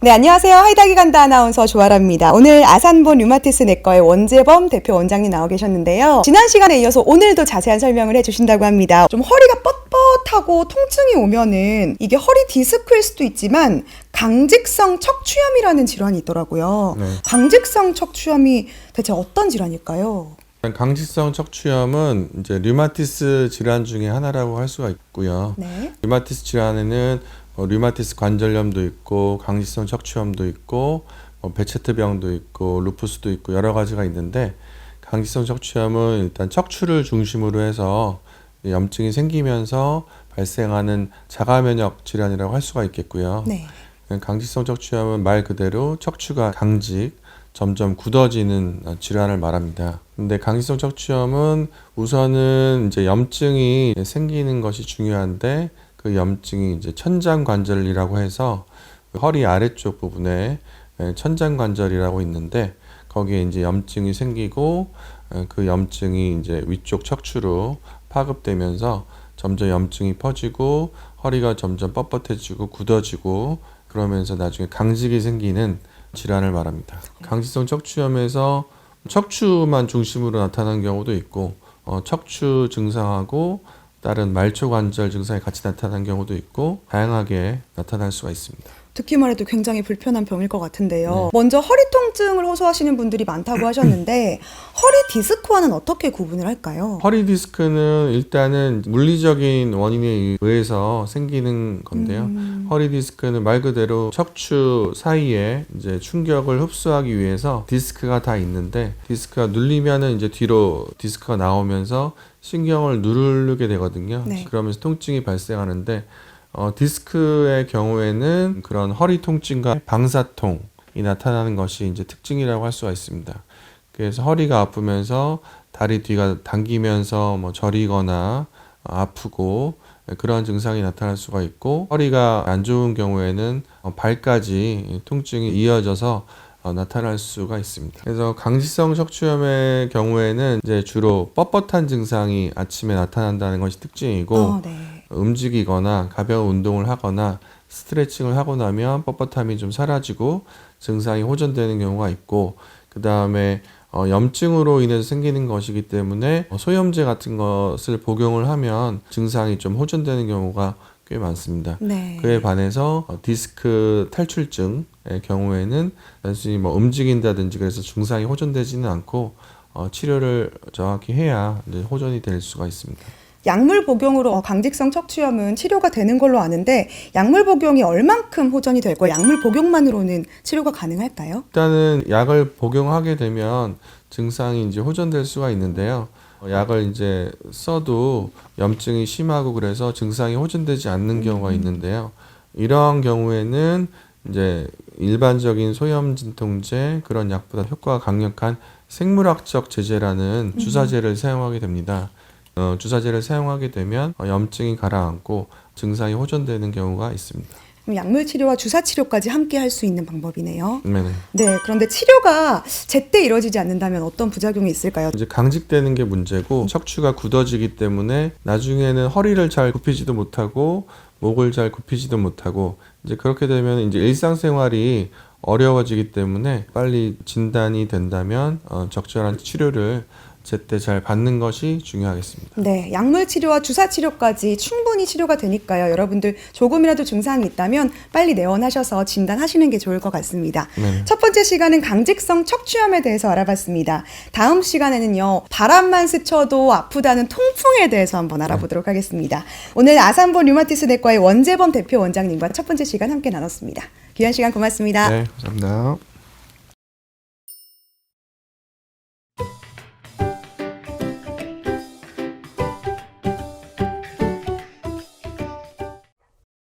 네, 안녕하세요. 하이다기 간다 아나운서 조아라입니다. 오늘 아산본 류마티스 내과의 원재범 대표 원장님 나와 계셨는데요. 지난 시간에 이어서 오늘도 자세한 설명을 해주신다고 합니다. 좀 허리가 뻣뻣하고 통증이 오면은 이게 허리 디스크일 수도 있지만 강직성 척추염이라는 질환이 있더라고요. 네. 강직성 척추염이 대체 어떤 질환일까요? 강직성 척추염은 이제 류마티스 질환 중에 하나라고 할 수가 있고요. 네. 류마티스 질환에는 뭐 류마티스 관절염도 있고 강직성 척추염도 있고 뭐 베체트병도 있고 루푸스도 있고 여러 가지가 있는데 강직성 척추염은 일단 척추를 중심으로 해서 염증이 생기면서 발생하는 자가 면역 질환이라고 할 수가 있겠고요. 네. 강직성 척추염은 말 그대로 척추가 강직, 점점 굳어지는 질환을 말합니다. 근데 강직성 척추염은 우선은 이제 염증이 생기는 것이 중요한데 그 염증이 이제 천장 관절이라고 해서 허리 아래쪽 부분에 천장 관절이라고 있는데 거기에 이제 염증이 생기고 그 염증이 이제 위쪽 척추로 파급되면서 점점 염증이 퍼지고 허리가 점점 뻣뻣해지고 굳어지고 그러면서 나중에 강직이 생기는 질환을 말합니다. 강직성 척추염에서 척추만 중심으로 나타나는 경우도 있고 어, 척추 증상하고 다른 말초 관절 증상이 같이 나타나는 경우도 있고 다양하게 나타날 수가 있습니다. 듣기만 해도 굉장히 불편한 병일 것 같은데요. 네. 먼저 허리 통증을 호소하시는 분들이 많다고 하셨는데 허리 디스크와는 어떻게 구분을 할까요? 허리 디스크는 일단은 물리적인 원인에 의해서 생기는 건데요. 음. 허리 디스크는 말 그대로 척추 사이에 이제 충격을 흡수하기 위해서 디스크가 다 있는데 디스크가 눌리면은 이제 뒤로 디스크가 나오면서 신경을 누르게 되거든요. 네. 그러면서 통증이 발생하는데 어, 디스크의 경우에는 그런 허리 통증과 방사통이 나타나는 것이 이제 특징이라고 할 수가 있습니다. 그래서 허리가 아프면서 다리 뒤가 당기면서 뭐 저리거나 아프고 그러한 증상이 나타날 수가 있고 허리가 안 좋은 경우에는 어, 발까지 통증이 이어져서 어, 나타날 수가 있습니다. 그래서 강직성 척추염의 경우에는 이제 주로 뻣뻣한 증상이 아침에 나타난다는 것이 특징이고 어, 네. 움직이거나 가벼운 운동을 하거나 스트레칭을 하고 나면 뻣뻣함이 좀 사라지고 증상이 호전되는 경우가 있고 그 다음에 어, 염증으로 인해서 생기는 것이기 때문에 어, 소염제 같은 것을 복용을 하면 증상이 좀 호전되는 경우가 꽤 많습니다. 네. 그에 반해서 어, 디스크 탈출증의 경우에는 단순히 뭐 움직인다든지 그래서 증상이 호전되지는 않고 어, 치료를 정확히 해야 이제 호전이 될 수가 있습니다. 약물 복용으로 어, 강직성 척추염은 치료가 되는 걸로 아는데 약물 복용이 얼만큼 호전이 될고 약물 복용만으로는 치료가 가능할까요? 일단은 약을 복용하게 되면 증상이 이제 호전될 수가 있는데요. 어, 약을 이제 써도 염증이 심하고 그래서 증상이 호전되지 않는 경우가 있는데요. 이러한 경우에는 이제 일반적인 소염 진통제 그런 약보다 효과가 강력한 생물학적 제제라는 주사제를 사용하게 됩니다. 어, 주사제를 사용하게 되면 어, 염증이 가라앉고 증상이 호전되는 경우가 있습니다. 약물 치료와 주사 치료까지 함께 할 수 있는 방법이네요. 네네. 네, 그런데 치료가 제때 이루어지지 않는다면 어떤 부작용이 있을까요? 이제 강직되는 게 문제고 척추가 굳어지기 때문에 나중에는 허리를 잘 굽히지도 못하고 목을 잘 굽히지도 못하고 이제 그렇게 되면 이제 일상생활이 어려워지기 때문에 빨리 진단이 된다면 어, 적절한 치료를 제때 잘 받는 것이 중요하겠습니다. 네, 약물 치료와 주사 치료까지 충분히 치료가 되니까요. 여러분들 조금이라도 증상이 있다면 빨리 내원하셔서 진단하시는 게 좋을 것 같습니다. 네. 첫 번째 시간은 강직성 척추염에 대해서 알아봤습니다. 다음 시간에는요, 바람만 스쳐도 아프다는 통풍에 대해서 한번 알아보도록 하겠습니다. 오늘 아산본 류마티스 내과의 원재범 대표 원장님과 첫 번째 시간 함께 나눴습니다. 귀한 시간 고맙습니다. 네, 감사합니다.